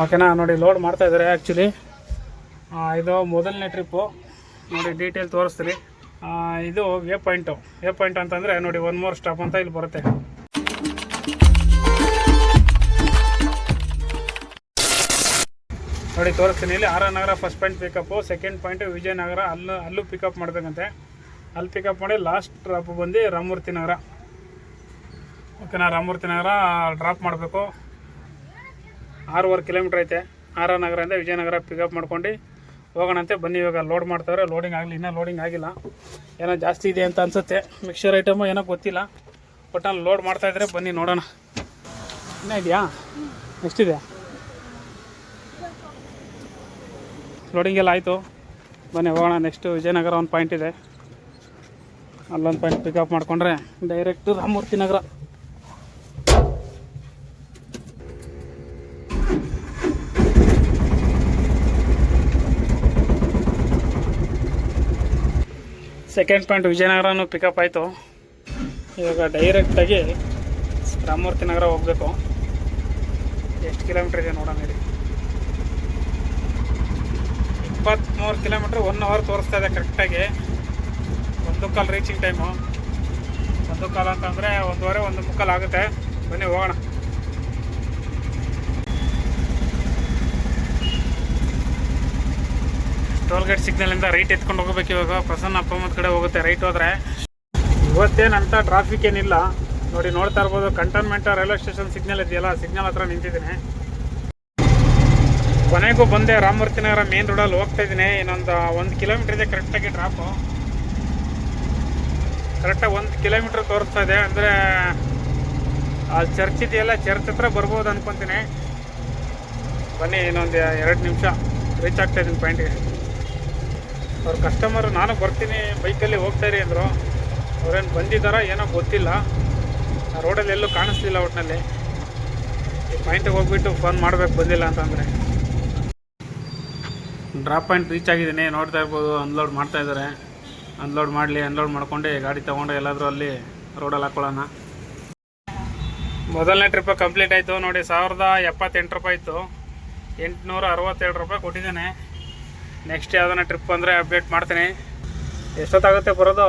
ಓಕೆನಾ? ನೋಡಿ ಲೋಡ್ ಮಾಡ್ತಾ ಇದ್ದಾರೆ ಆ್ಯಕ್ಚುಲಿ ಇದು ಮೊದಲನೇ ಟ್ರಿಪ್ಪು ನೋಡಿ ಡೀಟೇಲ್ ತೋರಿಸ್ತೀನಿ. ಇದು ವೇ ಪಾಯಿಂಟು ವೇ ಪಾಯಿಂಟ್ ಅಂತಂದರೆ ನೋಡಿ ಒನ್ ಮೋರ್ ಸ್ಟಾಪ್ ಅಂತ ಇಲ್ಲಿ ಬರುತ್ತೆ. ನೋಡಿ, ತೋರಿಸ್ತೀನಿ ಇಲ್ಲಿ. R Nagar first point pickup second point Vijayanagar. ಅಲ್ಲೂ ಅಲ್ಲೂ ಪಿಕಪ್ ಮಾಡಬೇಕಂತೆ. ಅಲ್ಲಿ ಪಿಕಪ್ ಮಾಡಿ ಲಾಸ್ಟ್ ಡ್ರಾಪ್ ಬಂದು ರಾಮಮೂರ್ತಿ ನಗರ ಓಕೆನಾ? ರಾಮಮೂರ್ತಿ ನಗರ ಡ್ರಾಪ್ ಮಾಡಬೇಕು. ಆರೂವರೆ ಕಿಲೋಮೀಟ್ರ್ ಐತೆ. ಆರ ನಗರದಿಂದ ವಿಜಯನಗರ ಪಿಕಪ್ ಮಾಡ್ಕೊಂಡು ಹೋಗೋಣಂತೆ. ಬನ್ನಿ, ಇವಾಗ ಲೋಡ್ ಮಾಡ್ತಾವ್ರೆ. ಲೋಡಿಂಗ್ ಆಗಲಿ, ಇನ್ನೂ ಲೋಡಿಂಗ್ ಆಗಿಲ್ಲ. ಏನೋ ಜಾಸ್ತಿ ಇದೆ ಅಂತ ಅನ್ಸುತ್ತೆ. ಮಿಕ್ಸರ್ ಐಟಮು ಏನೋ ಗೊತ್ತಿಲ್ಲ. ಬಟ್ ಅಲ್ಲಿ ಲೋಡ್ ಮಾಡ್ತಾಯಿದ್ರೆ ಬನ್ನಿ ನೋಡೋಣ. ಇನ್ನೂ ಇದೆಯಾ? ಎಷ್ಟಿದೆ? ಲೋಡಿಂಗ್ ಎಲ್ಲ ಆಯಿತು. ಬನ್ನಿ, ಹೋಗೋಣ. ನೆಕ್ಸ್ಟು ವಿಜಯನಗರ ಒಂದು ಪಾಯಿಂಟ್ ಇದೆ. ಅಲ್ಲೊಂದು ಪಾಯಿಂಟ್ ಪಿಕಪ್ ಮಾಡಿಕೊಂಡ್ರೆ direct Ramamurthy Nagar. Second point ವಿಜಯನಗರನೂ pickup ಆಯಿತು. ಇವಾಗ ಡೈರೆಕ್ಟಾಗಿ ರಾಮಮೂರ್ತಿ ನಗರ ಹೋಗಬೇಕು. ಎಷ್ಟು ಕಿಲೋಮೀಟ್ರ್ ಇದೆ ನೋಡೋಣ ಇಲ್ಲಿ. ಇಪ್ಪತ್ತ್ಮೂರು ಕಿಲೋಮೀಟ್ರ್ ಒನ್ ಅವರ್ ತೋರಿಸ್ತಾ ಇದೆ ಕರೆಕ್ಟಾಗಿ ಒಂದು ಕಾಲು ರೀಚಿಂಗ್ ಟೈಮು ಒಂದು ಕಾಲು ಅಂತಂದರೆ ಒಂದೂವರೆ, ಒಂದು ಮುಕ್ಕಾಲು ಆಗುತ್ತೆ. ಬನ್ನಿ, ಹೋಗೋಣ. ಟೋಲ್ ಗೇಟ್ ಸಿಗ್ನಲಿಂದ ರೈಟ್ ಎತ್ಕೊಂಡು ಹೋಗಬೇಕು ಇವಾಗ. ಪ್ರಸನ್ನ ಅಪ್ಪಮ್ಮದ ಕಡೆ ಹೋಗುತ್ತೆ, ರೈಟ್ ಹೋದರೆ. ಇವತ್ತೇನಂತ ಟ್ರಾಫಿಕ್ ಏನಿಲ್ಲ. ನೋಡಿ, ನೋಡ್ತಾ ಇರ್ಬೋದು ಕಂಟೋನ್ಮೆಂಟ್ ರೈಲ್ವೆ ಸ್ಟೇಷನ್ ಸಿಗ್ನಲ್ ಇದೆಯಲ್ಲ ಸಿಗ್ನಲ್ ಹತ್ರ ನಿಂತಿದ್ದೀನಿ. ಕೊನೆಗೂ ಬಂದೆ ರಾಮಮೂರ್ತಿ ನಗರ ಮೇನ್ ರೋಡಲ್ಲಿ ಹೋಗ್ತಾ ಇದ್ದೀನಿ. ಇನ್ನೊಂದು ಒಂದು ಕಿಲೋಮೀಟ್ರ್ ಇದೆ ಕರೆಕ್ಟಾಗಿ ಡ್ರಾಪು ಕರೆಕ್ಟಾಗಿ ಒಂದು ಕಿಲೋಮೀಟ್ರ್ ತೋರಿಸ್ತಾ ಇದೆ. ಅಂದರೆ, ಆ ಚರ್ಚ್ ಇದೆಯಲ್ಲ ಚರ್ಚ್ ಹತ್ರ ಬರ್ಬೋದು ಅನ್ಕೊತೀನಿ. ಬನ್ನಿ, ಇನ್ನೊಂದು ಎರಡು ನಿಮಿಷ. ರೀಚ್ ಆಗ್ತಾ ಇದ್ದೀನಿ ಪಾಯಿಂಟಿಗೆ ಅವ್ರ ಕಸ್ಟಮರ್ ನಾನು ಬರ್ತೀನಿ, ಬೈಕಲ್ಲಿ ಹೋಗ್ತಾ ಇರಿ ಅಂದರು. ಅವ್ರೇನು ಬಂದಿದ್ದಾರಾ ಏನೋ ಗೊತ್ತಿಲ್ಲ. ರೋಡಲ್ಲಿ ಎಲ್ಲೂ ಕಾಣಿಸ್ತಿಲ್ಲ ಒಟ್ಟಿನಲ್ಲಿ ಈ ಪಾಯಿಂಟಿಗೆ ಹೋಗ್ಬಿಟ್ಟು ಫೋನ್ ಮಾಡಬೇಕು, ಬಂದಿಲ್ಲ ಅಂತಂದರೆ ಡ್ರಾಪ್ ಪಾಯಿಂಟ್ ರೀಚ್ ಆಗಿದ್ದೀನಿ, ನೋಡ್ತಾ ಇರ್ಬೋದು ಅನ್ಲೋಡ್ ಮಾಡ್ತಾ ಇದ್ದಾರೆ. ಅನ್ಲೋಡ್ ಮಾಡಲಿ ಅನ್ಲೋಡ್ ಮಾಡ್ಕೊಂಡು, ಗಾಡಿ ತೊಗೊಂಡು ಎಲ್ಲಾದರೂ ಅಲ್ಲಿ ರೋಡಲ್ಲಿ ಹಾಕೊಳ್ಳೋಣ. ಮೊದಲನೇ ಟ್ರಿಪ್ ಕಂಪ್ಲೀಟ್ ಆಯಿತು, ನೋಡಿ, ಸಾವಿರದ ಎಪ್ಪತ್ತೆಂಟು ರೂಪಾಯಿ ಇತ್ತು. ಎಂಟುನೂರ ಅರವತ್ತೆರಡು ರೂಪಾಯಿ ಕೊಟ್ಟಿದ್ದೇನೆ. ನೆಕ್ಸ್ಟ್ ಯಾವ್ದಾನ ಟ್ರಿಪ್ ಅಂದರೆ ಅಪ್ಡೇಟ್ ಮಾಡ್ತೀನಿ. ಎಷ್ಟೊತ್ತಾಗುತ್ತೆ ಬರೋದು?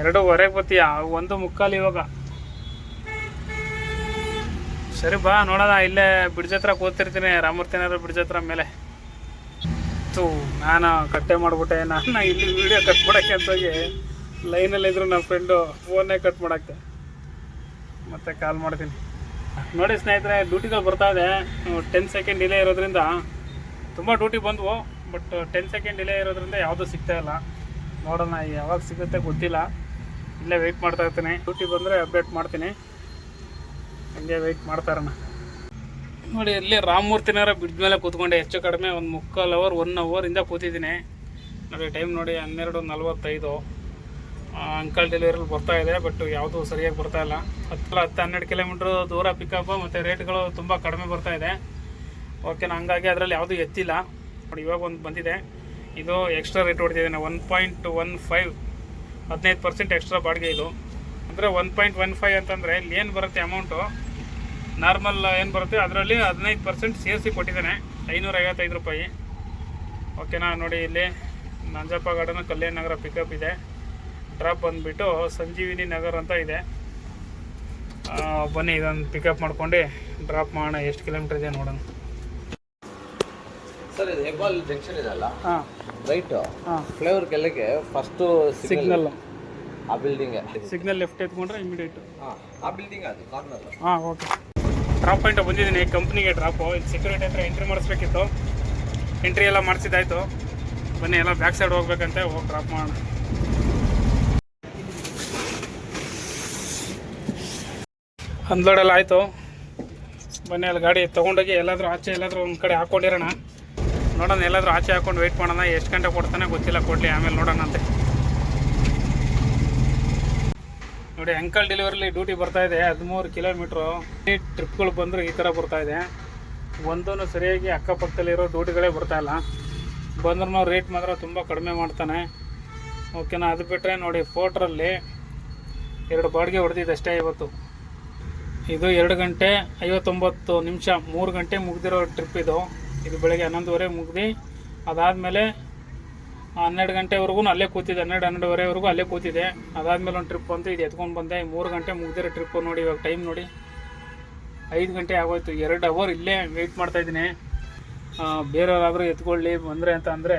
ಎರಡೂವರೆಗೆ ಬರ್ತೀಯ? ಒಂದು ಮುಕ್ಕಾಲು ಇವಾಗ. ಸರಿ, ಬಾ, ನೋಡೋಣ. ಇಲ್ಲೇ ಬ್ರಿಡ್ಜ್ ಹತ್ರ ಕೂತಿರ್ತೀನಿ. ರಾಮೂರ್ತಿನಾರ ಬ್ರಿಡ್ಜ್ ಹತ್ರ ಮೇಲೆ. ತು ನಾನು ಕಟ್ಟೆ ಮಾಡಿಬಿಟ್ಟೆ. ನಾನು ಇಲ್ಲಿ ವೀಡಿಯೋ ಕಟ್ ಮಾಡೋಕ್ಕೆ ಅಂತ ಹೋಗಿ ಲೈನಲ್ಲಿದ್ದರು ನನ್ನ ಫ್ರೆಂಡು ಫೋನೇ ಕಟ್ ಮಾಡೋಕ್ಕೆ. ಮತ್ತೆ ಕಾಲ್ ಮಾಡ್ತೀನಿ. ನೋಡಿ ಸ್ನೇಹಿತರೆ ಡ್ಯೂಟಿಗಳು ಬರ್ತಾ ಇದೆ. ಟೆನ್ ಸೆಕೆಂಡ್ ಡಿಲೇ ಇರೋದ್ರಿಂದ ತುಂಬ ಡ್ಯೂಟಿ ಬಂದವು ಬಟ್ ಟೆನ್ ಸೆಕೆಂಡ್ ಡಿಲೇ ಇರೋದ್ರಿಂದ ಯಾವುದೂ ಸಿಗ್ತಾ ಇಲ್ಲ. ನೋಡೋಣ, ಯಾವಾಗ ಸಿಗುತ್ತೆ ಗೊತ್ತಿಲ್ಲ. ಇಲ್ಲೇ ವೆಯ್ಟ್ ಮಾಡ್ತಾ ಇರ್ತೀನಿ. ಡ್ಯೂಟಿ ಬಂದರೆ ಅಪ್ಡೇಟ್ ಮಾಡ್ತೀನಿ. ಹಂಗೆ ವೆಯ್ಟ್ ಮಾಡ್ತಾರಣ ನೋಡಿ, ಇಲ್ಲಿ ರಾಮಮೂರ್ತಿನವರ ಬ್ರಿಡ್ಜ್ ಮೇಲೆ ಕೂತ್ಕೊಂಡೆ. ಹೆಚ್ಚು ಕಡಿಮೆ ಒಂದು ಮುಕ್ಕಾಲು ಅವರ್ ಒನ್ ಅವರಿಂದ ಕೂತಿದ್ದೀನಿ. ನೋಡಿ ಟೈಮ್ ನೋಡಿ ಹನ್ನೆರಡು ನಲ್ವತ್ತೈದು. ಅಂಕಲ್ ಡೆಲಿವರಿಲಿ ಬರ್ತಾ ಇದೆ ಬಟ್ ಯಾವುದೂ ಸರಿಯಾಗಿ ಬರ್ತಾ ಇಲ್ಲ. ಹತ್ತು ಹತ್ತು ಹನ್ನೆರಡು ಕಿಲೋಮೀಟ್ರ್ ದೂರ ಪಿಕಪ್ ಮತ್ತು ರೇಟ್ಗಳು ತುಂಬ ಕಡಿಮೆ ಬರ್ತಾ ಇದೆ. ಓಕೆನಾ ಹಂಗಾಗಿ ಅದರಲ್ಲಿ ಯಾವುದೂ ಎತ್ತಿಲ್ಲ. ನೋಡಿ, ಇವಾಗ ಒಂದು ಬಂದಿದೆ. ಇದು ಎಕ್ಸ್ಟ್ರಾ ರೇಟ್ ಹೊಡೆದಿದ್ದೇನೆ ಒನ್ ಪಾಯಿಂಟ್ ಒನ್ ಫೈವ್ ಹದಿನೈದು ಪರ್ಸೆಂಟ್ ಎಕ್ಸ್ಟ್ರಾ ಬಾಡಿಗೆ ಇದು. ಅಂದರೆ ಒನ್ ಪಾಯಿಂಟ್ ಒನ್ ಫೈವ್ ಅಂತಂದರೆ ಇಲ್ಲಿ ಏನು ಬರುತ್ತೆ ಅಮೌಂಟು ನಾರ್ಮಲ್ ಏನು ಬರುತ್ತೆ? ಅದರಲ್ಲಿ ಹದಿನೈದು ಪರ್ಸೆಂಟ್ ಸೇರಿಸಿ ಕೊಟ್ಟಿದ್ದೇನೆ. ಐನೂರ ಐವತ್ತೈದು ರೂಪಾಯಿ. ಓಕೆನಾ ನೋಡಿ ಇಲ್ಲಿ ನಂಜಪ್ಪ ಗಾರ್ಡನ್ ಕಲ್ಯಾಣ ನಗರ ಪಿಕಪ್ ಇದೆ. ಡ್ರಾಪ್ ಬಂದುಬಿಟ್ಟು ಸಂಜೀವಿನಿ ನಗರ್ ಅಂತ ಇದೆ. ಬನ್ನಿ ಇದನ್ನು ಪಿಕಪ್ ಮಾಡ್ಕೊಂಡು ಡ್ರಾಪ್ ಮಾಡೋಣ ಎಷ್ಟು ಕಿಲೋಮೀಟ್ರ್ ಇದೆ ನೋಡೋಣ. ಸರ್ ಇದು ಹೆಬ್ಬಾಲ್ ಜಂಕ್ಷನ್ ಇದೆಲ್ಲ ಹಾಂ. ರೈಟು ಹಾಂ. ಫ್ಲೇವರ್ ಕೆಳಗೆ ಫಸ್ಟು ಸಿಗ್ನಲ್ ಆ ಬಿಲ್ಡಿಂಗ್ ಸಿಗ್ನಲ್ ಲೆಫ್ಟ್ ಎತ್ಕೊಂಡ್ರೆ ಇಮಿಡಿಯೇಟ್ ಹಾಂ ಆ ಬಿಲ್ಡಿಂಗ್ ಅದು ಕಾರ್ನರ್ ಹಾಂ ಓಕೆ ಡ್ರಾಪ್ ಪಾಯಿಂಟ್ ಬಂದಿದ್ದೀನಿ ಕಂಪ್ನಿಗೆ ಡ್ರಾಪು ಇಲ್ಲಿ ಸೆಕ್ಯೂರಿಟಿ ಹತ್ರ ಎಂಟ್ರಿ ಮಾಡಿಸ್ಬೇಕಿತ್ತು. ಎಂಟ್ರಿ ಎಲ್ಲ ಮಾಡಿಸಿದ್ದಾಯ್ತು. ಬನ್ನಿ ಎಲ್ಲ ಬ್ಯಾಕ್ ಸೈಡ್ ಹೋಗ್ಬೇಕಂತೆ ಹೋಗಿ ಡ್ರಾಪ್ ಮಾಡೋಣ. ಅನ್ಲೋಡ್ ಎಲ್ಲ ಆಯಿತು. ಬನ್ನಿ, ಅಲ್ಲಿ ಗಾಡಿ ತೊಗೊಂಡೋಗಿ ಎಲ್ಲಾದರೂ ಆಚೆ ಎಲ್ಲಾದರೂ ಒಂದು ಕಡೆ ಹಾಕ್ಕೊಂಡಿರೋಣ ನೋಡೋಣ, ಎಲ್ಲಾದರೂ ಆಚೆ ಹಾಕೊಂಡು ವೆಯ್ಟ್ ಮಾಡೋಣ. ಎಷ್ಟು ಗಂಟೆ ಕೊಡ್ತಾನೆ ಗೊತ್ತಿಲ್ಲ, ಕೊಡಲಿ, ಆಮೇಲೆ ನೋಡೋಣ ಅಂತೆ. ನೋಡಿ ಅಂಕಲ್ ಡೆಲಿವರಿಲಿ ಡ್ಯೂಟಿ ಬರ್ತಾ ಇದೆ, ಹದಿಮೂರು ಕಿಲೋಮೀಟ್ರು ಟ್ರಿಪ್ಗಳು ಬಂದರು ಈ ಥರ ಬರ್ತಾ ಇದೆ. ಒಂದೂ ಸರಿಯಾಗಿ ಅಕ್ಕಪಕ್ಕದಲ್ಲಿರೋ ಡ್ಯೂಟಿಗಳೇ ಬರ್ತಾ ಇಲ್ಲ. ಬಂದ್ರೂ ರೇಟ್ ಮಾತ್ರ ತುಂಬ ಕಡಿಮೆ ಮಾಡ್ತಾನೆ. ಓಕೆನಾ ಅದು ಬಿಟ್ಟರೆ ನೋಡಿ ಫೋಟ್ರಲ್ಲಿ ಎರಡು ಬಾಡಿಗೆ ಹೊಡೆದಿದ್ದು ಅಷ್ಟೇ ಇವತ್ತು. ಇದು ಎರಡು ಗಂಟೆ ಐವತ್ತೊಂಬತ್ತು ನಿಮಿಷ, ಮೂರು ಗಂಟೆ ಮುಗಿದಿರೋ ಟ್ರಿಪ್ ಇದು. ಇದು ಬೆಳಗ್ಗೆ ಹನ್ನೊಂದುವರೆ ಮುಗ್ದು, ಅದಾದಮೇಲೆ ಹನ್ನೆರಡು ಗಂಟೆವರೆಗೂ ಅಲ್ಲೇ ಕೂತಿದ್ದೆ. ಹನ್ನೆರಡು, ಹನ್ನೆರಡುವರೆವರೆಗೂ ಅಲ್ಲೇ ಕೂತಿದ್ದೆ. ಅದಾದಮೇಲೆ ಒಂದು ಟ್ರಿಪ್ ಬಂತು ಇದು ಎತ್ಕೊಂಡು ಬಂದೆ. ಮೂರು ಗಂಟೆ ಮುಗಿದಿರೋ ಟ್ರಿಪ್ಪು ನೋಡಿ, ಇವಾಗ ಟೈಮ್ ನೋಡಿ. ಐದು ಗಂಟೆ ಆಗೋಯ್ತು. ಎರಡು ಅವರ್ ಇಲ್ಲೇ ವೆಯ್ಟ್ ಮಾಡ್ತಾಯಿದ್ದೀನಿ ಬೇರೆಯವರಾದರೂ ಎತ್ಕೊಳ್ಳಿ, ಬಂದರೆ ಅಂತ ಅಂದರೆ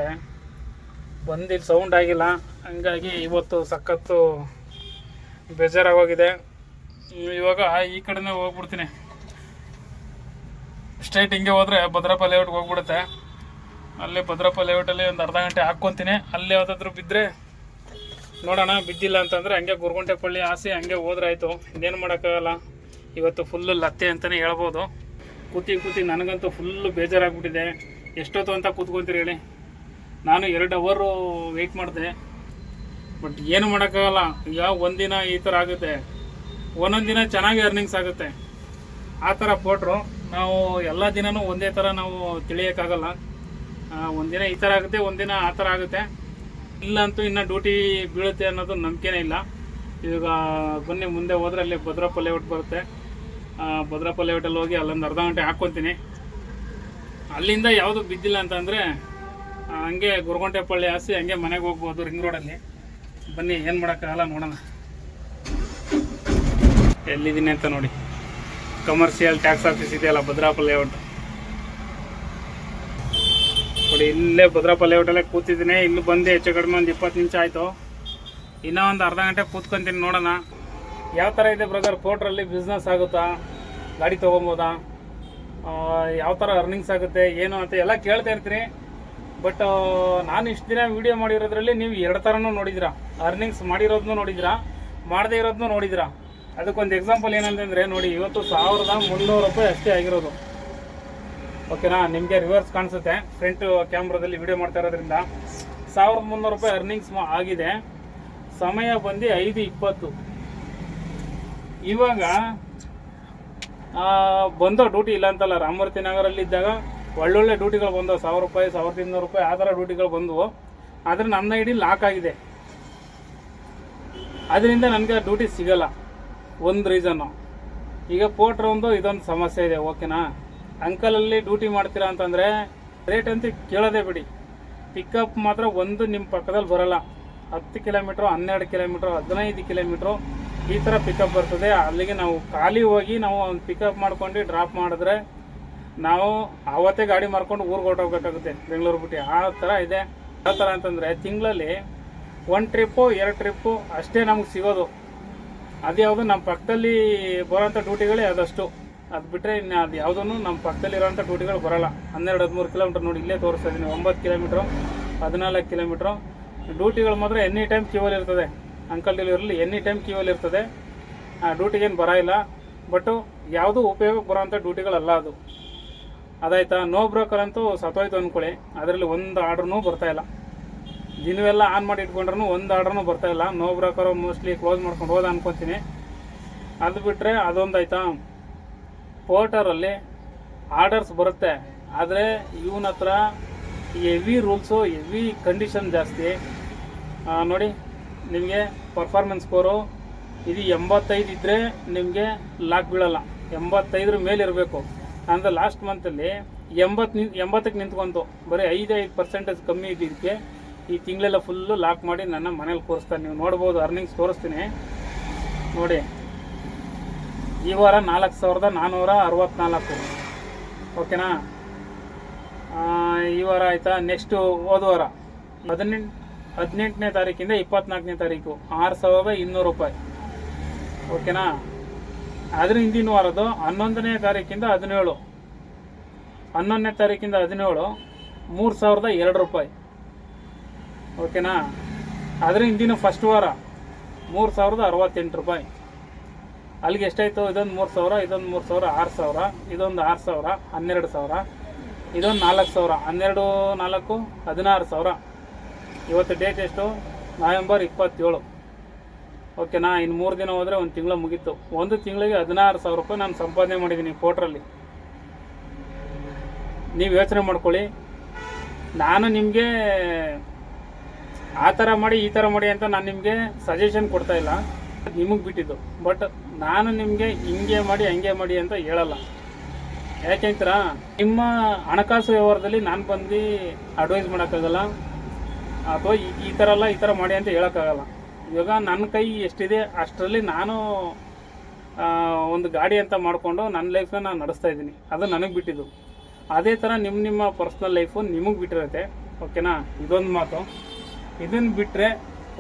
ಬಂದಿಲ್ಲ ಸೌಂಡ್ ಆಗಿಲ್ಲ. ಹಂಗಾಗಿ ಇವತ್ತು ಸಖತ್ತು ಬೇಜಾರಾಗೋಗಿದೆ. ಇವಾಗ ಈ ಕಡೆನೇ ಹೋಗ್ಬಿಡ್ತೀನಿ. ಸ್ಟ್ರೈಟ್ ಹಿಂಗೆ ಹೋದ್ರೆ ಭದ್ರಪ್ಪ ಲೇಔಟ್ಗೆ ಹೋಗ್ಬಿಡುತ್ತೆ. ಅಲ್ಲೇ ಭದ್ರಪ್ಪ ಲೇಔಟಲ್ಲಿ ಒಂದು ಅರ್ಧ ಗಂಟೆ ಹಾಕ್ಕೊತೀನಿ. ಅಲ್ಲೇ ಯಾವುದಾದ್ರೂ ಬಿದ್ದರೆ ನೋಡೋಣ, ಬಿದ್ದಿಲ್ಲ ಅಂತಂದರೆ ಹಂಗೆ ಗುರುಗುಂಟೆ ಪಳ್ಳಿ ಆಸೆ ಹಂಗೆ ಹೋದ್ರೆ ಆಯಿತು ಇನ್ನೇನು ಮಾಡೋಕ್ಕಾಗಲ್ಲ. ಇವತ್ತು ಫುಲ್ಲು ಲತ್ತೆ ಅಂತಲೇ ಹೇಳ್ಬೋದು. ಕೂತಿ ಕೂತಿ ನನಗಂತೂ ಫುಲ್ಲು ಬೇಜಾರಾಗ್ಬಿಟ್ಟಿದೆ. ಎಷ್ಟೊತ್ತು ಅಂತ ಕೂತ್ಕೊಂತೀರಿ ಹೇಳಿ. ನಾನು ಎರಡು ಅವರು ವೆಯ್ಟ್ ಮಾಡಿದೆ. ಬಟ್ ಏನು ಮಾಡೋಕ್ಕಾಗಲ್ಲ. ಯಾವ ಒಂದಿನ ಈ ಥರ ಆಗುತ್ತೆ. ಒಂದೊಂದು ದಿನ ಚೆನ್ನಾಗಿ ಅರ್ನಿಂಗ್ಸ್ ಆಗುತ್ತೆ. ಆ ಥರ ಪೋಟ್ರು ನಾವು ಎಲ್ಲ ದಿನವೂ ಒಂದೇ ಥರ ನಾವು ತಿಳಿಯೋಕ್ಕಾಗಲ್ಲ. ಒಂದಿನ ಈ ಥರ ಆಗುತ್ತೆ ಒಂದಿನ ಆ ಥರ ಆಗುತ್ತೆ. ಇಲ್ಲಂತೂ ಇನ್ನು ಡ್ಯೂಟಿ ಬೀಳುತ್ತೆ ಅನ್ನೋದು ನಂಬಿಕೆನೇ ಇಲ್ಲ. ಇವಾಗ ಬನ್ನಿ, ಮುಂದೆ ಹೋದ್ರೆ ಅಲ್ಲಿ ಭದ್ರಪ್ಪ ಲೇಔಟ್ ಬರುತ್ತೆ. ಭದ್ರಪ್ಪ ಲೇಔಟಲ್ಲಿ ಹೋಗಿ ಅಲ್ಲೊಂದು ಅರ್ಧ ಗಂಟೆ ಹಾಕ್ಕೊತೀನಿ. ಅಲ್ಲಿಂದ ಯಾವುದು ಬಿದ್ದಿಲ್ಲ ಅಂತಂದರೆ ಹಂಗೆ ಗುರುಗೊಂಟೆಪಳ್ಳಿ ಹಾಸಿ ಹಂಗೆ ಮನೆಗೆ ಹೋಗ್ಬೋದು ರಿಂಗ್ ರೋಡಲ್ಲಿ ಬನ್ನಿ, ಏನು ಮಾಡೋಕ್ಕಾಗಲ್ಲ ನೋಡೋಣ. ಎಲ್ಲಿದ್ದೀನಿ ಅಂತ ನೋಡಿ. ಕಮರ್ಷಿಯಲ್ ಟ್ಯಾಕ್ಸ್ ಆಫೀಸ್ ಇದೆಯಲ್ಲ ಭದ್ರಾಪ ಲೇಔಟ್ ನೋಡಿ, ಇಲ್ಲೇ ಭದ್ರಾಪ ಲೇಔಟಲ್ಲೇ ಕೂತಿದ್ದೀನಿ. ಇಲ್ಲಿ ಬಂದು ಹೆಚ್ಚು ಕಡಿಮೆ ಒಂದು ಇಪ್ಪತ್ತು ನಿಮಿಷ ಆಯಿತು. ಇನ್ನೂ ಒಂದು ಅರ್ಧ ಗಂಟೆ ಕೂತ್ಕೊಂತೀನಿ ನೋಡೋಣ. ಯಾವ ಥರ ಇದೆ ಬ್ರದರ್ ಪೋಟ್ರಲ್ಲಿ ಬಿಸ್ನೆಸ್ ಆಗುತ್ತಾ? ಗಾಡಿ ತೊಗೊಬೋದಾ? ಯಾವ ಥರ ಅರ್ನಿಂಗ್ಸ್ ಆಗುತ್ತೆ, ಏನು ಅಂತ ಎಲ್ಲ ಕೇಳ್ತಾ ಇರ್ತೀನಿ. ಬಟ್ ನಾನು ಇಷ್ಟು ದಿನ ವೀಡಿಯೋ ಮಾಡಿರೋದ್ರಲ್ಲಿ ನೀವು ಎರಡು ಥರನೂ ನೋಡಿದ್ದೀರಾ. ಅರ್ನಿಂಗ್ಸ್ ಮಾಡಿರೋದನ್ನು ನೋಡಿದ್ದೀರಾ, ಮಾಡದೇ ಇರೋದನ್ನು ನೋಡಿದ್ದೀರಾ. ಅದಕ್ಕೊಂದು ಎಕ್ಸಾಂಪಲ್ ಏನಂತಂದರೆ ನೋಡಿ, ಇವತ್ತು ಸಾವಿರದ ಮುನ್ನೂರು ರೂಪಾಯಿ ಅಷ್ಟೇ ಆಗಿರೋದು. ಓಕೆನಾ ನಿಮಗೆ ರಿವರ್ಸ್ ಕಾಣಿಸುತ್ತೆ. ಫ್ರಂಟ್ ಕ್ಯಾಮ್ರಾದಲ್ಲಿ ವಿಡಿಯೋ ಮಾಡ್ತಾ ಇರೋದ್ರಿಂದ ಸಾವಿರದ ಮುನ್ನೂರು ರೂಪಾಯಿ ಅರ್ನಿಂಗ್ಸ್ ಆಗಿದೆ. ಸಮಯ ಬಂದು ಐದು ಇಪ್ಪತ್ತು. ಇವಾಗ ಬಂದೋ ಡ್ಯೂಟಿ ಇಲ್ಲ ಅಂತಲ್ಲ, ರಾಮಮೂರ್ತಿ ನಗರಲ್ಲಿ ಇದ್ದಾಗ ಒಳ್ಳೊಳ್ಳೆ ಡ್ಯೂಟಿಗಳು ಬಂದವು. ಸಾವಿರ ರೂಪಾಯಿ, ಸಾವಿರದ ಇನ್ನೂರು ರೂಪಾಯಿ, ಆ ಥರ ಡ್ಯೂಟಿಗಳು ಬಂದವು. ಆದರೆ ನನ್ನ ಐ ಡಿ ಲಾಕ್ ಆಗಿದೆ. ಅದರಿಂದ ನನಗೆ ಡ್ಯೂಟಿ ಸಿಗಲ್ಲ. ಒಂದು ರೀಸನ್ನು ಈಗ ಪೋಟ್ರ್ ಒಂದು ಇದೊಂದು ಸಮಸ್ಯೆ ಇದೆ ಓಕೆನಾ ಅಂಕಲಲ್ಲಿ ಡ್ಯೂಟಿ ಮಾಡ್ತೀರಾ ಅಂತಂದರೆ ರೇಟ್ ಅಂತ ಕೇಳೋದೇ ಬಿಡಿ. ಪಿಕಪ್ ಮಾತ್ರ ಒಂದು ನಿಮ್ಮ ಪಕ್ಕದಲ್ಲಿ ಬರೋಲ್ಲ. ಹತ್ತು ಕಿಲೋಮೀಟ್ರು ಹನ್ನೆರಡು ಕಿಲೋಮೀಟ್ರು ಹದಿನೈದು ಕಿಲೋಮೀಟ್ರು ಈ ಥರ ಪಿಕಪ್ ಬರ್ತದೆ. ಅಲ್ಲಿಗೆ ನಾವು ಖಾಲಿ ಹೋಗಿ ನಾವು ಒಂದು ಪಿಕಪ್ ಮಾಡ್ಕೊಂಡು ಡ್ರಾಪ್ ಮಾಡಿದ್ರೆ ನಾವು ಆವತ್ತೇ ಗಾಡಿ ಮಾರ್ಕೊಂಡು ಊರಿಗೆ ಹೊರಟೋಗ್ಬೇಕಾಗುತ್ತೆ, ಬೆಂಗಳೂರು ಬಿಟ್ಟು. ಆ ಥರ ಇದೆ. ಯಾವ ಥರ ಅಂತಂದರೆ ತಿಂಗಳಲ್ಲಿ ಒಂದು ಟ್ರಿಪ್ಪು ಎರಡು ಟ್ರಿಪ್ಪು ಅಷ್ಟೇ ನಮ್ಗೆ ಸಿಗೋದು. ಅದ್ಯಾವುದು ನಮ್ಮ ಪಕ್ಕದಲ್ಲಿ ಬರೋಂಥ ಡ್ಯೂಟಿಗಳೇ ಅದಷ್ಟು ಅದು ಬಿಟ್ಟರೆ ಇನ್ನು ಅದು ಯಾವುದೂ ನಮ್ಮ ಪಕ್ಕದಲ್ಲಿ ಇರೋಂಥ ಡ್ಯೂಟಿಗಳು ಬರೋಲ್ಲ. ಹನ್ನೆರಡು, ಹದಿಮೂರು ಕಿಲೋಮೀಟ್ರ್ ನೋಡಿ ಇಲ್ಲೇ ತೋರಿಸ್ತಾ ಇದ್ದೀನಿ ಒಂಬತ್ತು ಕಿಲೋಮೀಟ್ರು, ಹದಿನಾಲ್ಕು ಕಿಲೋಮೀಟ್ರು. ಡ್ಯೂಟಿಗಳು ಮಾತ್ರ ಎನಿ ಟೈಮ್ ಕ್ಯೂವಲ್ಲಿ ಇರ್ತದೆ. ಅಂಕಲ್ ಡೆಲಿವರಿಲಿ ಎನಿ ಟೈಮ್ ಕ್ಯೂವಲ್ಲಿ ಇರ್ತದೆ. ಆ ಡ್ಯೂಟಿಗೇನು ಬರ ಇಲ್ಲ. ಬಟ್ಟು ಯಾವುದೂ ಉಪಯೋಗಕ್ಕೆ ಬರೋಂಥ ಡ್ಯೂಟಿಗಳಲ್ಲ ಅದು. ಅದಾಯ್ತಾ? ನೋ ಬ್ರೋಕರ್ ಅಂತೂ ಸತ್ತೋಯ್ತು ಅಂದ್ಕೊಳ್ಳಿ ಅದರಲ್ಲಿ ಒಂದು ಆರ್ಡ್ರೂ ಬರ್ತಾ ಇಲ್ಲ. ದಿನವೆಲ್ಲ ಆನ್ ಮಾಡಿ ಇಟ್ಕೊಂಡ್ರೂ ಒಂದು ಆರ್ಡ್ರೂ ಬರ್ತಾ ಇಲ್ಲ. ನೋ ಬ್ರೋಕರು ಮೋಸ್ಟ್ಲಿ ಕ್ಲೋಸ್ ಮಾಡ್ಕೊಂಡು ಹೋದ ಅನ್ಕೊತೀನಿ. ಅದು ಬಿಟ್ಟರೆ ಅದೊಂದು ಆಯ್ತಾ? ಪೋರ್ಟರಲ್ಲಿ ಆರ್ಡರ್ಸ್ ಬರುತ್ತೆ. ಆದರೆ ಇವನ ಹತ್ರ ಹೆವಿ ರೂಲ್ಸು ಹೆವಿ ಕಂಡೀಷನ್ ಜಾಸ್ತಿ. ನೋಡಿ, ನಿಮಗೆ ಪರ್ಫಾರ್ಮೆನ್ಸ್ ಸ್ಕೋರು ಇದು ಎಂಬತ್ತೈದು ಇದ್ದರೆ ನಿಮಗೆ ಲಾಕ್ ಬೀಳಲ್ಲ. ಎಂಬತ್ತೈದರ ಮೇಲೆ ಇರಬೇಕು. ಅಂದರೆ ಲಾಸ್ಟ್ ಮಂತಲ್ಲಿ ಎಂಬತ್ತು ನಿ ಎಂಬತ್ತಕ್ಕೆ ನಿಂತ್ಕೊಂತು. ಬರೀ ಐದೈದು ಐದು ಪರ್ಸೆಂಟೇಜ್ ಕಮ್ಮಿ ಇದ್ದಿದ್ದಕ್ಕೆ ಈ ತಿಂಗಳೆಲ್ಲ ಫುಲ್ಲು ಲಾಕ್ ಮಾಡಿ ನನ್ನ ಮನೇಲಿ ಕೂರಿಸ್ತಾರೆ. ನೀವು ನೋಡ್ಬೋದು ಅರ್ನಿಂಗ್ಸ್ ತೋರಿಸ್ತೀನಿ. ನೋಡಿ, ಈ ವಾರ ನಾಲ್ಕು ಸಾವಿರದ ನಾನ್ನೂರ ಅರವತ್ತ್ನಾಲ್ಕು ಓಕೆನಾ? ಈ ವಾರ ಆಯಿತಾ? ನೆಕ್ಸ್ಟು ಹೋದ ವಾರ. ಹದಿನೆಂಟು, ಹದಿನೆಂಟನೇ ತಾರೀಕಿಂದ ಇಪ್ಪತ್ನಾಲ್ಕನೇ ತಾರೀಕು. ಆರು ಸಾವಿರದ ಇನ್ನೂರು ರೂಪಾಯಿ. ಓಕೆನಾ? ಅದ್ರ ಹಿಂದಿನ ವಾರದ್ದು ಹನ್ನೊಂದನೇ ತಾರೀಕಿಂದ ಹದಿನೇಳು. ಹನ್ನೊಂದನೇ ತಾರೀಕಿಂದ ಹದಿನೇಳು, ಮೂರು ಸಾವಿರದ ಎರಡು ರೂಪಾಯಿ. ಓಕೆನಾ? ಆದರೆ ಹಿಂದಿನ ಫಸ್ಟ್ ವಾರ ಮೂರು ಸಾವಿರದ ಅರವತ್ತೆಂಟು ರೂಪಾಯಿ. ಅಲ್ಲಿಗೆ ಎಷ್ಟಾಯಿತು? ಇದೊಂದು ಮೂರು ಸಾವಿರ, ಇದೊಂದು ಮೂರು ಸಾವಿರ, ಆರು ಸಾವಿರ, ಇದೊಂದು ಆರು ಸಾವಿರ, ಹನ್ನೆರಡು ಸಾವಿರ, ಇದೊಂದು ನಾಲ್ಕು ಸಾವಿರ, ಹನ್ನೆರಡು, ನಾಲ್ಕು, ಹದಿನಾರು ಸಾವಿರ. ಇವತ್ತು ಡೇಟ್ ಎಷ್ಟು? ನವೆಂಬರ್ ಇಪ್ಪತ್ತೇಳು. ಓಕೆನಾ? ಇನ್ನು ಮೂರು ದಿನ ಹೋದರೆ ಒಂದು ತಿಂಗಳು ಮುಗೀತು. ಒಂದು ತಿಂಗಳಿಗೆ ಹದಿನಾರು ಸಾವಿರ ರೂಪಾಯಿ ನಾನು ಸಂಪಾದನೆ ಮಾಡಿದ್ದೀನಿ ಪೋಟ್ರಲ್ಲಿ ನೀವು ಯೋಚನೆ ಮಾಡ್ಕೊಳ್ಳಿ. ನಾನು ನಿಮಗೆ ಆ ಥರ ಮಾಡಿ, ಈ ಥರ ಮಾಡಿ ಅಂತ ನಾನು ನಿಮಗೆ ಸಜೆಷನ್ ಕೊಡ್ತಾ ಇಲ್ಲ. ನಿಮಗೆ ಬಿಟ್ಟಿದ್ದು. ಬಟ್ ನಾನು ನಿಮಗೆ ಹಿಂಗೆ ಮಾಡಿ, ಹಂಗೆ ಮಾಡಿ ಅಂತ ಹೇಳಲ್ಲ. ಯಾಕೆಂತರ ನಿಮ್ಮ ಹಣಕಾಸು ವ್ಯವಹಾರದಲ್ಲಿ ನಾನು ಬಂದು ಅಡ್ವೈಸ್ ಮಾಡೋಕ್ಕಾಗಲ್ಲ. ಅಥವಾ ಈ ಈ ಥರ ಅಲ್ಲ, ಈ ಥರ ಮಾಡಿ ಅಂತ ಹೇಳೋಕ್ಕಾಗಲ್ಲ. ಇವಾಗ ನನ್ನ ಕೈ ಎಷ್ಟಿದೆ, ಅಷ್ಟರಲ್ಲಿ ನಾನು ಒಂದು ಗಾಡಿ ಅಂತ ಮಾಡಿಕೊಂಡು ನನ್ನ ಲೈಫ್ನ ನಾನು ನಡೆಸ್ತಾ ಇದ್ದೀನಿ. ಅದು ನನಗೆ ಬಿಟ್ಟಿದ್ದು. ಅದೇ ಥರ ನಿಮ್ಮ ನಿಮ್ಮ ಪರ್ಸ್ನಲ್ ಲೈಫು ನಿಮಗೆ ಬಿಟ್ಟಿರುತ್ತೆ. ಓಕೆನಾ ಇದೊಂದು ಮಾತು. ಇದನ್ನು ಬಿಟ್ಟರೆ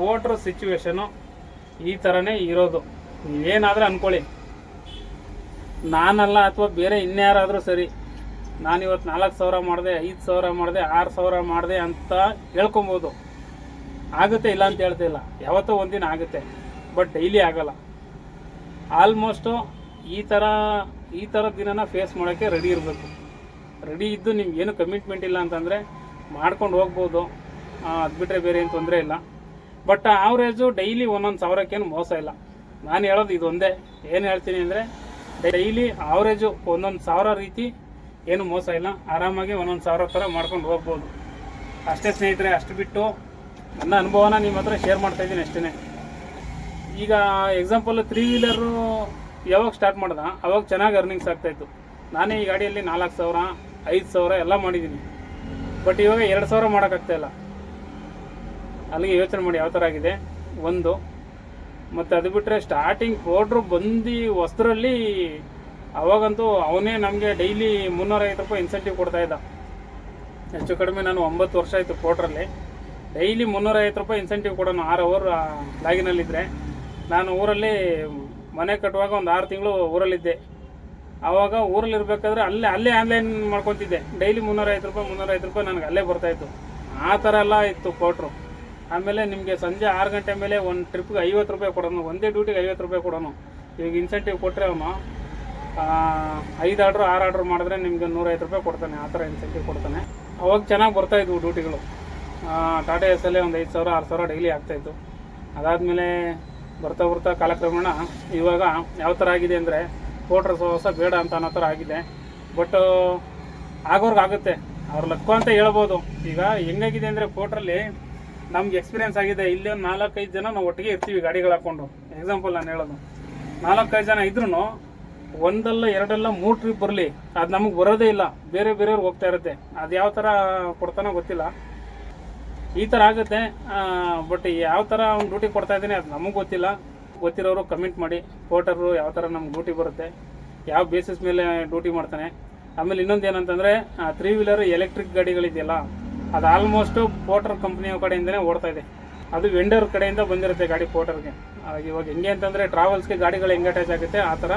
ಓಟ್ರ್ ಸಿಚುವೇಶನು ಈ ಥರನೇ ಇರೋದು. ನೀವೇನಾದರೂ ಅಂದ್ಕೊಳ್ಳಿ ನಾನಲ್ಲ ಅಥವಾ ಬೇರೆ ಇನ್ಯಾರಾದರೂ ಸರಿ ನಾನು ಇವತ್ತು ನಾಲ್ಕು ಸಾವಿರ ಮಾಡಿದೆ, ಐದು ಸಾವಿರ ಮಾಡಿದೆ, ಆರು ಸಾವಿರ ಮಾಡಿದೆ ಅಂತ ಹೇಳ್ಕೊಬೋದು. ಆಗುತ್ತೆ ಇಲ್ಲ ಅಂತ ಹೇಳ್ತಿಲ್ಲ ಯಾವತ್ತೋ ಒಂದಿನ ಆಗುತ್ತೆ, ಬಟ್ ಡೈಲಿ ಆಗಲ್ಲ. ಆಲ್ಮೋಸ್ಟು ಈ ಥರ ಈ ಥರ ದಿನನ ಫೇಸ್ ಮಾಡೋಕ್ಕೆ ರೆಡಿ ಇರಬೇಕು. ರೆಡಿ ಇದ್ದು ನಿಮ್ಗೆ ಏನು ಕಮಿಟ್ಮೆಂಟ್ ಇಲ್ಲ ಅಂತಂದರೆ ಮಾಡ್ಕೊಂಡು ಹೋಗ್ಬೋದು. ಅದು ಬಿಟ್ಟರೆ ಬೇರೆ ಏನು ತೊಂದರೆ ಇಲ್ಲ. ಬಟ್ ಆವ್ರೇಜು ಡೈಲಿ ಒಂದೊಂದು ಸಾವಿರಕ್ಕೇನು ಮೋಸ ಇಲ್ಲ. ನಾನು ಹೇಳೋದು ಇದೊಂದೇ. ಏನು ಹೇಳ್ತೀನಿ ಅಂದರೆ ಡೈಲಿ ಆವ್ರೇಜು ಒಂದೊಂದು ಸಾವಿರ ರೀತಿ ಏನು ಮೋಸ ಇಲ್ಲ. ಆರಾಮಾಗಿ ಒಂದೊಂದು ಸಾವಿರ ಥರ ಮಾಡ್ಕೊಂಡು ಹೋಗ್ಬೋದು. ಅಷ್ಟೇ ಸ್ನೇಹಿತರೆ, ಅಷ್ಟು ಬಿಟ್ಟು ನನ್ನ ಅನುಭವನ ನಿಮ್ಮ ಹತ್ರ ಶೇರ್ ಮಾಡ್ತಾ ಇದ್ದೀನಿ ಅಷ್ಟೇ ಈಗ ಎಕ್ಸಾಂಪಲ್ ತ್ರೀ ವೀಲರು ಯಾವಾಗ ಸ್ಟಾರ್ಟ್ ಮಾಡ್ದೆ? ಅವಾಗ ಚೆನ್ನಾಗಿ ಅರ್ನಿಂಗ್ಸ್ ಆಗ್ತಾಯಿತ್ತು ನಾನೇ ಈ ಗಾಡಿಯಲ್ಲಿ ನಾಲ್ಕು ಸಾವಿರ, ಐದು ಸಾವಿರ ಎಲ್ಲ ಮಾಡಿದ್ದೀನಿ. ಬಟ್ ಇವಾಗ ಎರಡು ಸಾವಿರ ಮಾಡೋಕ್ಕಾಗ್ತಾ ಇಲ್ಲ. ಅಲ್ಲಿಗೆ ಯೋಚನೆ ಮಾಡಿ ಯಾವ ಥರ ಆಗಿದೆ? ಒಂದು. ಮತ್ತು ಅದು ಬಿಟ್ಟರೆ ಸ್ಟಾರ್ಟಿಂಗ್ ಪೌಡ್ರು ಬಂದು ಹೊಸದ್ರಲ್ಲಿ ಅವಾಗಂತೂ ಅವನೇ ನಮಗೆ ಡೈಲಿ ಮುನ್ನೂರೈವತ್ತು ರೂಪಾಯಿ ಇನ್ಸೆಂಟಿವ್ ಕೊಡ್ತಾ ಇದ್ದ. ಹೆಚ್ಚು ಕಡಿಮೆ ನಾನು ಒಂಬತ್ತು ವರ್ಷ ಆಯಿತು ಪೌಡ್ರಲ್ಲಿ ಡೈಲಿ ಮುನ್ನೂರೈವತ್ತು ರೂಪಾಯಿ ಇನ್ಸೆಂಟಿವ್ ಕೊಡೋಣ ಆರು ಅವರ್ ಲಾಗಿನಲ್ಲಿದ್ದರೆ ನಾನು ಊರಲ್ಲಿ ಮನೆ ಕಟ್ಟುವಾಗ ಒಂದು ಆರು ತಿಂಗಳು ಊರಲ್ಲಿದ್ದೆ. ಆವಾಗ ಊರಲ್ಲಿ ಇರಬೇಕಾದ್ರೆ ಅಲ್ಲೇ ಅಲ್ಲೇ ಆನ್ಲೈನ್ ಮಾಡ್ಕೊತಿದ್ದೆ. ಡೈಲಿ ಮುನ್ನೂರೈವತ್ತು ರೂಪಾಯಿ ಮುನ್ನೂರೈವತ್ತು ರೂಪಾಯಿ ನನಗೆ ಅಲ್ಲೇ ಬರ್ತಾಯಿತ್ತು ಆ ಥರ ಎಲ್ಲ ಇತ್ತು ಪೋಟ್ರು ಆಮೇಲೆ ನಿಮಗೆ ಸಂಜೆ ಆರು ಗಂಟೆ ಮೇಲೆ ಒಂದು ಟ್ರಿಪ್ಗೆ ಐವತ್ತು ರೂಪಾಯಿ ಕೊಡೋನು, ಒಂದೇ ಡ್ಯೂಟಿಗೆ ಐವತ್ತು ರೂಪಾಯಿ ಕೊಡೋನು. ಈಗ ಇನ್ಸೆಂಟಿವ್ ಕೊಟ್ಟರೆ ಅವನು ಐದು ಆರ್ಡ್ರ್ ಆರು ಆರ್ಡ್ರ್ ಮಾಡಿದ್ರೆ ನಿಮಗೆ ನೂರೈವತ್ತು ರೂಪಾಯಿ ಕೊಡ್ತಾನೆ, ಆ ಥರ ಇನ್ಸೆಂಟಿವ್ ಕೊಡ್ತಾನೆ. ಅವಾಗ ಚೆನ್ನಾಗಿ ಬರ್ತಾಯಿದ್ವು ಡ್ಯೂಟಿಗಳು ಟಾಟಾ ಎಸ್ ಅಲ್ಲೇ ಒಂದು ಐದು ಸಾವಿರ, ಆರು ಸಾವಿರ ಡೈಲಿ ಆಗ್ತಾಯಿತ್ತು ಅದಾದಮೇಲೆ ಬರ್ತಾ ಬರ್ತಾ ಕಾಲಕ್ರಮೇಣ ಇವಾಗ ಯಾವ ಥರ ಆಗಿದೆ ಅಂದರೆ ಕೋಟ್ರ ಹೊಸ ಬೇಡ ಅಂತ ಅನ್ನೋ ಥರ ಆಗಿದೆ. ಬಟ್ ಆಗೋರ್ಗೆ ಆಗುತ್ತೆ. ಅವ್ರ ಲಕ್ಕ ಅಂತ ಹೇಳ್ಬೋದು. ಈಗ ಹೆಂಗಾಗಿದೆ ಅಂದರೆ ಪೋಟ್ರಲ್ಲಿ ನಮ್ಗೆ ಎಕ್ಸ್ಪೀರಿಯನ್ಸ್ ಆಗಿದೆ. ಇಲ್ಲಿ ಒಂದು ನಾಲ್ಕೈದು ಜನ ನಾವು ಒಟ್ಟಿಗೆ ಇರ್ತೀವಿ ಗಾಡಿಗಳು ಹಾಕೊಂಡು. ಎಕ್ಸಾಂಪಲ್ ನಾನು ಹೇಳೋದು. ನಾಲ್ಕೈದು ಜನ ಇದ್ರೂ ಒಂದಲ್ಲ ಎರಡಲ್ಲ ಮೂರು ಟ್ರಿಪ್ ಬರಲಿ. ಅದು ನಮಗೆ ಬರೋದೇ ಇಲ್ಲ. ಬೇರೆ ಬೇರೆಯವ್ರು ಹೋಗ್ತಾ ಇರುತ್ತೆ. ಅದು ಯಾವ ಥರ ಕೊಡ್ತಾನೋ ಗೊತ್ತಿಲ್ಲ. ಈ ಥರ ಆಗುತ್ತೆ. ಬಟ್ ಯಾವ ಥರ ಅವ್ನು ಡ್ಯೂಟಿ ಕೊಡ್ತಾ ಇದ್ದೀನಿ ಅದು ನಮಗೆ ಗೊತ್ತಿಲ್ಲ. ಗೊತ್ತಿರೋರು ಕಮೆಂಟ್ ಮಾಡಿ. ಪೋಟರು ಯಾವ ಥರ ನಮ್ಗೆ ಡ್ಯೂಟಿ ಬರುತ್ತೆ. ಯಾವ ಬೇಸಿಸ್ ಮೇಲೆ ಡ್ಯೂಟಿ ಮಾಡ್ತಾನೆ. ಆಮೇಲೆ ಇನ್ನೊಂದು ಏನಂತಂದರೆ ತ್ರೀ ವೀಲರ್ ಎಲೆಕ್ಟ್ರಿಕ್ ಗಾಡಿಗಳಿದೆಯಲ್ಲ ಅದು ಆಲ್ಮೋಸ್ಟು ಪೋಟರ್ ಕಂಪ್ನಿಯ ಕಡೆಯಿಂದನೇ ಓಡ್ತಾ ಇದೆ. ಅದು ವೆಂಡರ್ ಕಡೆಯಿಂದ ಬಂದಿರುತ್ತೆ ಗಾಡಿ ಪೋಟರ್ಗೆ ಇವಾಗ ಹೆಂಗೆ ಅಂತಂದರೆ ಟ್ರಾವೆಲ್ಸ್ಗೆ ಗಾಡಿಗಳು ಹೆಂಗೆ ಅಟ್ಯಾಚ್ ಆಗುತ್ತೆ, ಆ ಥರ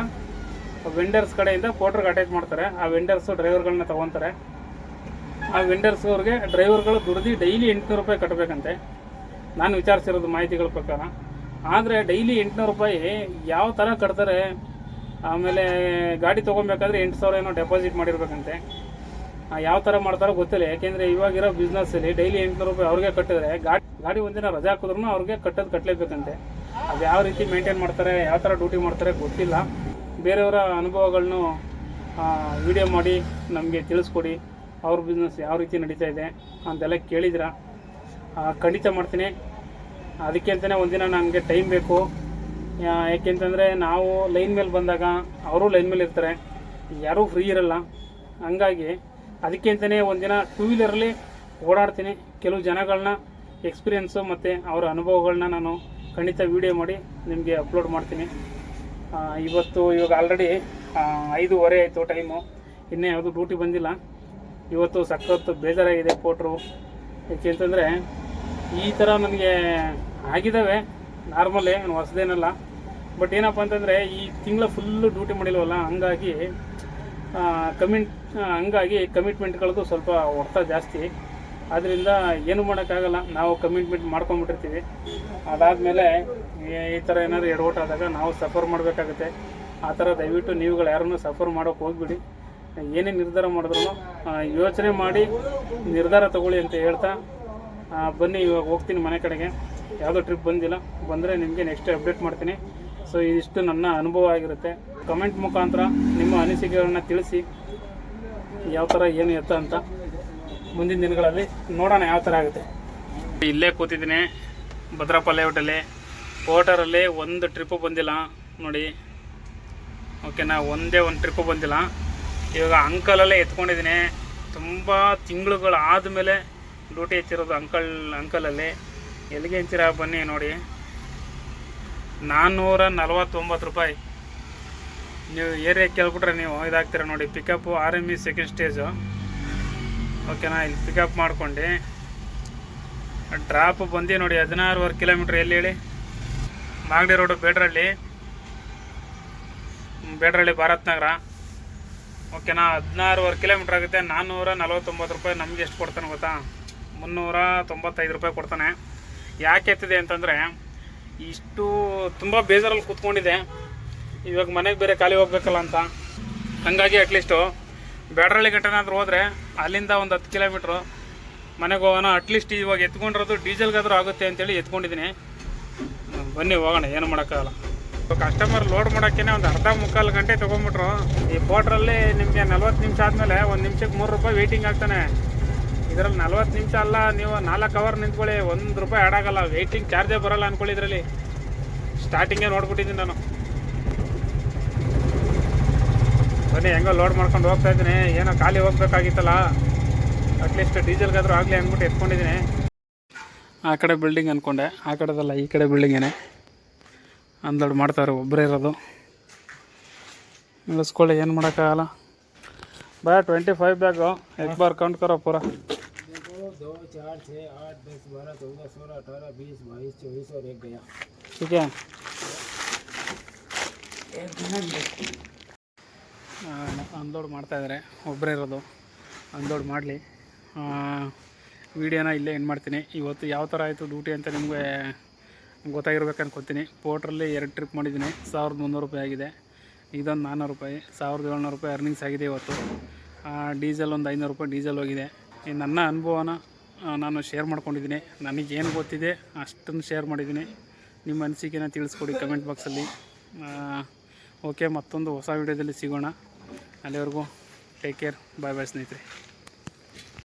ವೆಂಡರ್ಸ್ ಕಡೆಯಿಂದ ಪೋಟರ್ಗೆ ಅಟ್ಯಾಚ್ ಮಾಡ್ತಾರೆ. ಆ ವೆಂಡರ್ಸು ಡ್ರೈವರ್ಗಳನ್ನ ತೊಗೊತಾರೆ. ಆ ವೆಂಡರ್ಸ್ ಅವ್ರಿಗೆ ಡ್ರೈವರ್ಗಳು ದುಡ್ದು ಡೈಲಿ ಎಂಟುನೂರು ರೂಪಾಯಿ ಕಟ್ಟಬೇಕಂತೆ ನಾನು ವಿಚಾರಿಸಿರೋದು ಮಾಹಿತಿಗಳ ಪ್ರಕಾರ. ಆದರೆ ಡೈಲಿ ಎಂಟುನೂರು ರೂಪಾಯಿ ಯಾವ ಥರ ಕಟ್ತಾರೆ, ಆಮೇಲೆ ಗಾಡಿ ತೊಗೊಬೇಕಾದ್ರೆ ಎಂಟು ಸಾವಿರ ಏನೋ ಡೆಪಾಸಿಟ್ ಮಾಡಿರ್ಬೇಕಂತೆ. ಯಾವ ಥರ ಮಾಡ್ತಾರೋ ಗೊತ್ತಿಲ್ಲ. ಯಾಕೆಂದರೆ ಇವಾಗಿರೋ ಬಿಸ್ನೆಸ್ಸಲ್ಲಿ ಡೈಲಿ ಎಂಟುನೂರು ರೂಪಾಯಿ ಅವ್ರಿಗೆ ಕಟ್ಟಿದ್ರೆ ಗಾಡಿ ಗಾಡಿ ಒಂದಿನ ರಜೆ ಹಾಕಿದ್ರು ಅವ್ರಿಗೆ ಕಟ್ಟೋದು ಕಟ್ಟಲೇಬೇಕಂತೆ ಅದು ಯಾವ ರೀತಿ ಮೇಂಟೈನ್ ಮಾಡ್ತಾರೆ, ಯಾವ ಥರ ಡ್ಯೂಟಿ ಮಾಡ್ತಾರೆ ಗೊತ್ತಿಲ್ಲ. ಬೇರೆಯವರ ಅನುಭವಗಳನ್ನು ವಿಡಿಯೋ ಮಾಡಿ ನಮಗೆ ತಿಳಿಸ್ಕೊಡಿ. ಅವ್ರ ಬಿಸ್ನೆಸ್ ಯಾವ ರೀತಿ ನಡೀತಾ ಇದೆ ಅಂತೆಲ್ಲ ಕೇಳಿದ್ರ ಖಂಡಿತ ಮಾಡ್ತೀನಿ. ಅದಕ್ಕೆ ಅಂತಲೇ ಒಂದಿನ ನನಗೆ ಟೈಮ್ ಬೇಕು. ಯಾಕೆಂತಂದರೆ ನಾವು ಲೈನ್ ಮೇಲೆ ಬಂದಾಗ ಅವರು ಲೈನ್ ಮೇಲೆ ಇರ್ತಾರೆ. ಯಾರೂ ಫ್ರೀ ಇರಲ್ಲ. ಹಂಗಾಗಿ ಅದಕ್ಕೆ ಅಂತಲೇ ಒಂದಿನ ಟೂ ವೀಲರಲ್ಲಿ ಓಡಾಡ್ತೀನಿ. ಕೆಲವು ಜನಗಳನ್ನ ಎಕ್ಸ್ಪೀರಿಯೆನ್ಸು ಮತ್ತು ಅವರ ಅನುಭವಗಳನ್ನ ನಾನು ಖಂಡಿತ ವೀಡಿಯೋ ಮಾಡಿ ನಿಮಗೆ ಅಪ್ಲೋಡ್ ಮಾಡ್ತೀನಿ. ಇವತ್ತು ಇವಾಗ ಆಲ್ರೆಡಿ ಐದೂವರೆ ಆಯಿತು ಟೈಮು ಇನ್ನೂ ಯಾವುದು ಡ್ಯೂಟಿ ಬಂದಿಲ್ಲ. ಇವತ್ತು ಸಖತ್ತು ಬೇಜಾರಾಗಿದೆ ಪೋಟ್ರು ಯಾಕೆಂತಂದರೆ ಈ ಥರ ನನಗೆ ಆಗಿದ್ದಾವೆ ನಾರ್ಮಲೇ ಹೊಸದೇನಲ್ಲ. ಬಟ್ ಏನಪ್ಪ ಅಂತಂದರೆ ಈ ತಿಂಗಳ ಫುಲ್ಲು ಡ್ಯೂಟಿ ಮಾಡಿಲ್ವಲ್ಲ, ಹಂಗಾಗಿ ಕಮಿಟ್ ಹಂಗಾಗಿ ಕಮಿಟ್ಮೆಂಟ್ಗಳದ್ದು ಸ್ವಲ್ಪ ಹೊಡ್ತ ಜಾಸ್ತಿ. ಆದ್ದರಿಂದ ಏನು ಮಾಡೋಕ್ಕಾಗಲ್ಲ, ನಾವು ಕಮಿಟ್ಮೆಂಟ್ ಮಾಡ್ಕೊಂಡ್ಬಿಟ್ಟಿರ್ತೀವಿ. ಅದಾದಮೇಲೆ ಈ ಥರ ಏನಾದ್ರು ಎಡವಟ್ ಆದಾಗ ನಾವು ಸಫರ್ ಮಾಡಬೇಕಾಗುತ್ತೆ. ಆ ಥರ ದಯವಿಟ್ಟು ನೀವುಗಳು ಯಾರನ್ನು ಸಫರ್ ಮಾಡೋಕ್ಕೆ ಹೋಗ್ಬಿಡಿ. ಏನೇ ನಿರ್ಧಾರ ಮಾಡಿದ್ರು ಯೋಚನೆ ಮಾಡಿ ನಿರ್ಧಾರ ತಗೊಳ್ಳಿ ಅಂತ ಹೇಳ್ತಾ ಬನ್ನಿ ಇವಾಗ ಹೋಗ್ತೀನಿ ಮನೆ ಕಡೆಗೆ. ಯಾವುದೋ ಟ್ರಿಪ್ ಬಂದಿಲ್ಲ. ಬಂದರೆ ನಿಮಗೆ ನೆಕ್ಸ್ಟ್ ಅಪ್ಡೇಟ್ ಮಾಡ್ತೀನಿ. ಸೊ ಇದಿಷ್ಟು ನನ್ನ ಅನುಭವ ಆಗಿರುತ್ತೆ. ಕಮೆಂಟ್ ಮುಖಾಂತರ ನಿಮ್ಮ ಅನಿಸಿಕೆಗಳನ್ನ ತಿಳಿಸಿ. ಯಾವ ಥರ ಏನು ಎತ್ತ ಅಂತ ಮುಂದಿನ ದಿನಗಳಲ್ಲಿ ನೋಡೋಣ ಯಾವ ಥರ ಆಗುತ್ತೆ. ಇಲ್ಲೇ ಕೂತಿದ್ದೀನಿ. ಭದ್ರಪ್ಪ ಲೇಔಟಲ್ಲಿ ಪೋಟರಲ್ಲಿ ಒಂದು ಟ್ರಿಪ್ಪು ಬಂದಿಲ್ಲ ನೋಡಿ. ಓಕೆನಾ ಒಂದೇ ಒಂದು ಟ್ರಿಪ್ಪು ಬಂದಿಲ್ಲ. ಇವಾಗ ಅಂಕಲಲ್ಲೇ ಎತ್ಕೊಂಡಿದ್ದೀನಿ. ತುಂಬ ತಿಂಗಳುಗಳು ಆದಮೇಲೆ ಡ್ಯೂಟಿ ಹೆಚ್ಚಿರೋದು ಅಂಕಲ್ ಅಂಕಲಲ್ಲಿ ಎಲ್ಲಿಗೆ ಹೆಂಚಿರ ಬನ್ನಿ ನೋಡಿ. ನಾನ್ನೂರ ನಲ್ವತ್ತೊಂಬತ್ತು ರೂಪಾಯಿ. ನೀವು ಏರಿಯಾ ಕೇಳ್ಬಿಟ್ರೆ ನೀವು ಇದಾಗ್ತೀರ ನೋಡಿ pickup R M E second stage ಓಕೆನಾ ಇಲ್ಲಿ ಪಿಕಪ್ ಮಾಡ್ಕೊಂಡು. ಡ್ರಾಪ್ ಬಂದು ನೋಡಿ, ಹದಿನಾರುವರೆ ಕಿಲೋಮೀಟ್ರ್ ಎಲ್ಲಿ ಹೇಳಿ? ಮಾಗಡಿ ರೋಡು ಬೇಡ್ರಳ್ಳಿ. ಬೇಡ್ರಳ್ಳಿ ಭಾರತ್ ನಗರ. ಓಕೆನಾ ಹದಿನಾರುವರೆ ಕಿಲೋಮೀಟ್ರ್ ಆಗುತ್ತೆ ನಾನ್ನೂರ ನಲ್ವತ್ತೊಂಬತ್ತು ರೂಪಾಯಿ ನಮಗೆ ಎಷ್ಟು ಕೊಡ್ತಾನೆ ಗೊತ್ತಾ? ಮುನ್ನೂರ ತೊಂಬತ್ತೈದು ರೂಪಾಯಿ ಕೊಡ್ತಾನೆ. ಯಾಕೆ ಎತ್ತಿದೆ ಅಂತಂದರೆ ಇಷ್ಟು ತುಂಬ ಬೇಜಾರಲ್ಲಿ ಕೂತ್ಕೊಂಡಿದೆ. ಇವಾಗ ಮನೆಗೆ ಬೇರೆ ಖಾಲಿ ಹೋಗ್ಬೇಕಲ್ಲ ಅಂತ. ಹಾಗಾಗಿ ಅಟ್ಲೀಸ್ಟು ಬ್ಯಾಡ್ರಳ್ಳಿ ಗಂಟೆನಾದ್ರೂ ಹೋದರೆ ಅಲ್ಲಿಂದ ಒಂದು ಹತ್ತು ಕಿಲೋಮೀಟ್ರು ಮನೆಗೆ ಹೋಗೋಣ. ಅಟ್ಲೀಸ್ಟ್ ಇವಾಗ ಎತ್ಕೊಂಡಿರೋದು ಡೀಸೆಲ್ಗಾದರೂ ಆಗುತ್ತೆ ಅಂತೇಳಿ ಎತ್ಕೊಂಡಿದ್ದೀನಿ. ಬನ್ನಿ, ಹೋಗೋಣ, ಏನು ಮಾಡೋಕ್ಕಾಗಲ್ಲ. ಕಸ್ಟಮರ್ ಲೋಡ್ ಮಾಡೋಕ್ಕೇನೆ ಒಂದು ಅರ್ಧ ಮುಕ್ಕಾಲು ಗಂಟೆ ತೊಗೊಂಬಿಟ್ರು. ಈ ಬೋಟ್ರಲ್ಲಿ ನಿಮಗೆ ನಲ್ವತ್ತು ನಿಮಿಷ ಆದಮೇಲೆ ಒಂದು ನಿಮಿಷಕ್ಕೆ ಮೂರು ರೂಪಾಯಿ ವೆಯ್ಟಿಂಗ್ ಆಗ್ತಾನೆ. ಇದರಲ್ಲಿ ನಲ್ವತ್ತು ನಿಮಿಷ ಅಲ್ಲ, ನೀವು ನಾಲ್ಕು ಅವರ್ ನಿಂತ್ಕೊಳ್ಳಿ, ಒಂದು ರೂಪಾಯಿ ಆಡಾಗಲ್ಲ ವೆಯ್ಟಿಂಗ್ ಚಾರ್ಜೇ ಬರಲ್ಲ ಅಂದ್ಕೊಳ್ಳಿ ಇದರಲ್ಲಿ. ಸ್ಟಾರ್ಟಿಂಗೇ ನೋಡ್ಬಿಟ್ಟಿದ್ದೀನಿ ನಾನು. ಬನ್ನಿ, ಹೆಂಗೋ ಲೋಡ್ ಮಾಡ್ಕೊಂಡು ಹೋಗ್ತಾ ಇದ್ದೀನಿ. ಏನೋ ಖಾಲಿ ಹೋಗ್ಬೇಕಾಗಿತ್ತಲ್ಲ. ಅಟ್ಲೀಸ್ಟ್ ಡೀಸೆಲ್ಗಾದರೂ ಆಗಲಿ ಅಂದ್ಬಿಟ್ಟು ಎತ್ಕೊಂಡಿದ್ದೀನಿ. ಆ ಕಡೆ ಬಿಲ್ಡಿಂಗ್ ಅಂದ್ಕೊಂಡೆ ಆ ಕಡೆದಲ್ಲ ಈ ಕಡೆ ಬಿಲ್ಡಿಂಗೇನೆ ಅನ್ಲೋಡ್ ಮಾಡ್ತಾರೆ ಒಬ್ಬರೇ ಇರೋದು. ಇಳಿಸ್ಕೊಳ್ಳಿ ಏನು ಮಾಡೋಕ್ಕಾಗಲ್ಲ. ಬಾ ಟ್ವೆಂಟಿ ಫೈವ್ ಬ್ಯಾಗು ಎಕ್ ಬಾರ್ ಕೌಂಟ್ ಕರೋ ಪೂರ. दो चार छः आठ दस बारह चौदह सोलह अठारह बीस बाईस चौबीस और एक गया ठीक है ಅನ್ಲೋಡ್ ಮಾಡ್ತಾಯಿದ್ದಾರೆ ಒಬ್ಬರೇ ಇರೋದು ಅನ್ಲೋಡ್ ಮಾಡಲಿ ವೀಡಿಯೋನ ಇಲ್ಲೇ ಏನು ಮಾಡ್ತೀನಿ ಇವತ್ತು ಯಾವ ಥರ ಆಯಿತು ಡ್ಯೂಟಿ ಅಂತ ನಿಮಗೆ ಗೊತ್ತಾಗಿರ್ಬೇಕು ಅನ್ಕೊತೀನಿ ಪೋಟ್ರಲ್ಲಿ ಎರಡು ಟ್ರಿಪ್ ಮಾಡಿದ್ದೀನಿ ಸಾವಿರದ ಮುನ್ನೂರು ರೂಪಾಯಿ ಆಗಿದೆ ಇದೊಂದು ನಾನ್ನೂರು ರೂಪಾಯಿ ಸಾವಿರದ ಏಳ್ನೂರು ರೂಪಾಯಿ ಅರ್ನಿಂಗ್ಸ್ ಆಗಿದೆ ಇವತ್ತು ಡೀಸೆಲ್ ಒಂದು ಐನೂರು ರೂಪಾಯಿ ಡೀಸೆಲ್ ಹೋಗಿದೆ ಈ ನನ್ನ ಅನುಭವನ ಆ, ನಾನು ಶೇರ್ ಮಾಡ್ಕೊಂಡಿದ್ದೀನಿ. ನನಗೇನು ಗೊತ್ತಿದೆ ಅಷ್ಟನ್ನು ಶೇರ್ ಮಾಡಿದ್ದೀನಿ. ನಿಮ್ಮ ಅನಿಸಿಕೆನ ತಿಳಿಸ್ಕೊಡಿ ಕಮೆಂಟ್ ಬಾಕ್ಸಲ್ಲಿ ಓಕೆ ಮತ್ತೊಂದು ಹೊಸ ವೀಡಿಯೋದಲ್ಲಿ ಸಿಗೋಣ. ಅಲ್ಲಿವರೆಗೂ ಟೇಕ್ ಕೇರ್ ಬಾಯ್ ಬಾಯ್ ಸ್ನೇಹಿತರೆ.